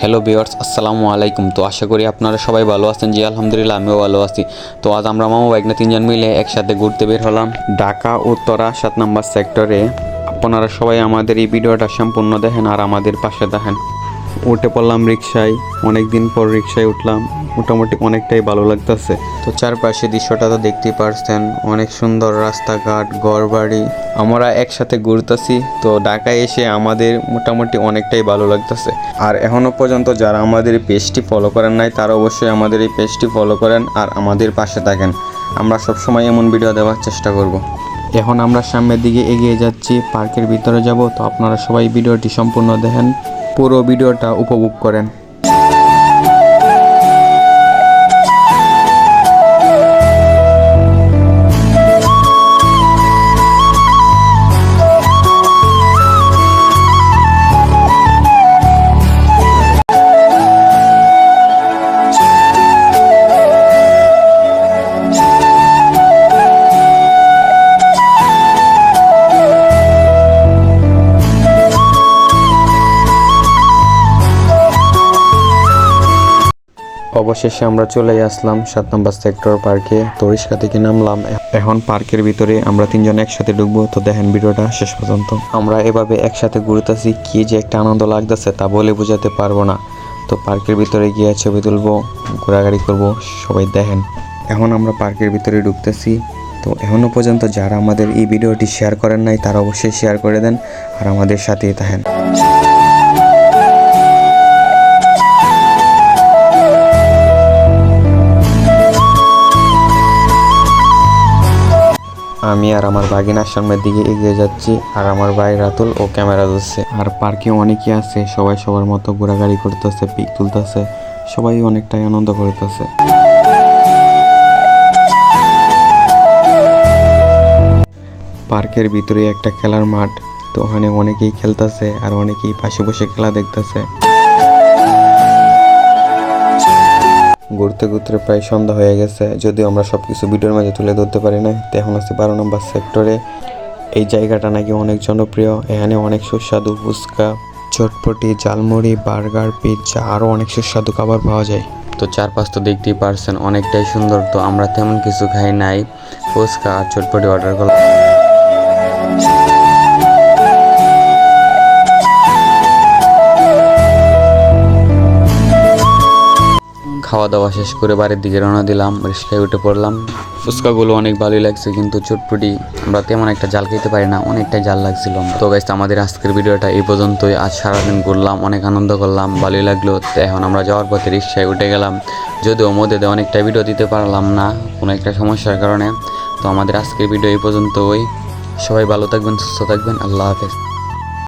Hello বিয়ার্স আসসালামু আলাইকুম। তো আশা করি আপনারা সবাই ভালো আছেন, জি আলহামদুলিল্লাহ, আমিও ভালো আছি। তো আজ আমরা মামা বাইক না তিনজন মিলে একসাথে ঘুরতে বের হলাম ঢাকা, উত্তরা, সাত নম্বর সেক্টরে আপনারা সবাই আমাদের এই ভিডিওটা সম্পূর্ণ দেখেন আর আমাদের পাশে দেখেন উঠে পড়লাম রিক্সায় অনেক দিন পর রিক্সায় উঠলাম, মোটামুটি অনেকটাই ভালো লাগতেছে। তো চারপাশে দৃশ্যটা তো দেখতেই পারছেন, অনেক সুন্দর রাস্তাঘাট ঘর বাড়ি আমরা একসাথে ঘুরতেছি, তো ঢাকায় এসে আমাদের মোটামুটি অনেকটাই ভালো লাগতেছে। আর এখনও পর্যন্ত যারা আমাদের এই পেজটি ফলো করেন নাই, তারা অবশ্যই আমাদের এই পেজটি ফলো করেন আর আমাদের পাশে থাকেন। আমরা সবসময় এমন ভিডিও দেওয়ার চেষ্টা করব। এখন আমরা সামনের দিকে এগিয়ে যাচ্ছি, পার্কের ভিতরে যাব, তো আপনারা সবাই ভিডিওটি সম্পূর্ণ দেখেন। পুরো ভিডিওটা উপভোগ করেন। অবশেষে আমরা চলে আসলাম সাত নম্বর সেক্টর পার্কে। তো থেকে নামলাম। এখন পার্কের ভিতরে আমরা তিনজন একসাথে ঢুকবো। তো দেখেন ভিডিওটা শেষ পর্যন্ত। আমরা এভাবে একসাথে ঘুরতেছি, কি যে একটা আনন্দ লাগতেছে তা বলে বোঝাতে পারব না। তো পার্কের ভিতরে গিয়ে ছবি তুলবো, ঘোরাঘুরি করব, সবাই দেখেন। এখন আমরা পার্কের ভিতরে ঢুকতেছি। তো এখনও পর্যন্ত যারা আমাদের এই ভিডিওটি শেয়ার করেন নাই, তারা অবশ্যই শেয়ার করে দেন। আর আমাদের সাথেই থাকেন। আমি আর আমার বাগিনার সামনের দিকে এগিয়ে যাচ্ছি, আর আমার ভাই রাতুল ও ক্যামেরা ধরছে। আর পার্কে অনেকে আছে, সবাই সবার মতো ঘোরাঘুরি করতেছে, পিক তুলতেছে, সবাই অনেকটাই আনন্দ করতেছে। পার্কের ভিতরে একটা খেলার মাঠ, তো ওখানে অনেকেই খেলতেছে আর অনেকেই পাশে বসে খেলা দেখতেছে। ঘুরতে ঘুরতে প্রায় সন্ধ্যা হয়ে গেছে। যদিও আমরা সব কিছু ভিডিওর মাঝে তুলে ধরতে পারি না এখন আছে বারো নম্বর সেক্টরে। এই জায়গাটা নাকি অনেক জনপ্রিয়। এখানে অনেক সুস্বাদু ফুচকা, চটপটি, ঝালমুড়ি, বার্গার, পিৎজা আরও অনেক সুস্বাদু খাবার পাওয়া যায়। তো চারপাশ তো দেখতেই পারছেন, অনেকটাই সুন্দর। তো আমরা তেমন কিছু খাই নাই। ফুচকা আর চটপটি অর্ডার করলাম। খাওয়া দাওয়া শেষ করে বাড়ির দিকে রওনা দিলাম রিক্সায় উঠে পড়লাম। ফুচকাগুলো অনেক ভালোই লাগছে কিন্তু চটপটি, আমরা তেমন একটা জাল খেতে পারি না, অনেকটাই জাল লাগছিল। তো গাইজ আমাদের আজকের ভিডিওটা এই পর্যন্তই। আজ সারাদিন ঘুরলাম, অনেক আনন্দ করলাম, ভালোই লাগল। তো এখন আমরা যাওয়ার পথে রিক্সায় উঠে গেলাম। যদিও মধ্যে অনেকটা ভিডিও দিতে পারলাম না, কোনো একটা সমস্যার কারণে। তো আমাদের আজকের ভিডিও এই পর্যন্তই। সবাই ভালো থাকবেন, সুস্থ থাকবেন। আল্লাহ হাফেজ।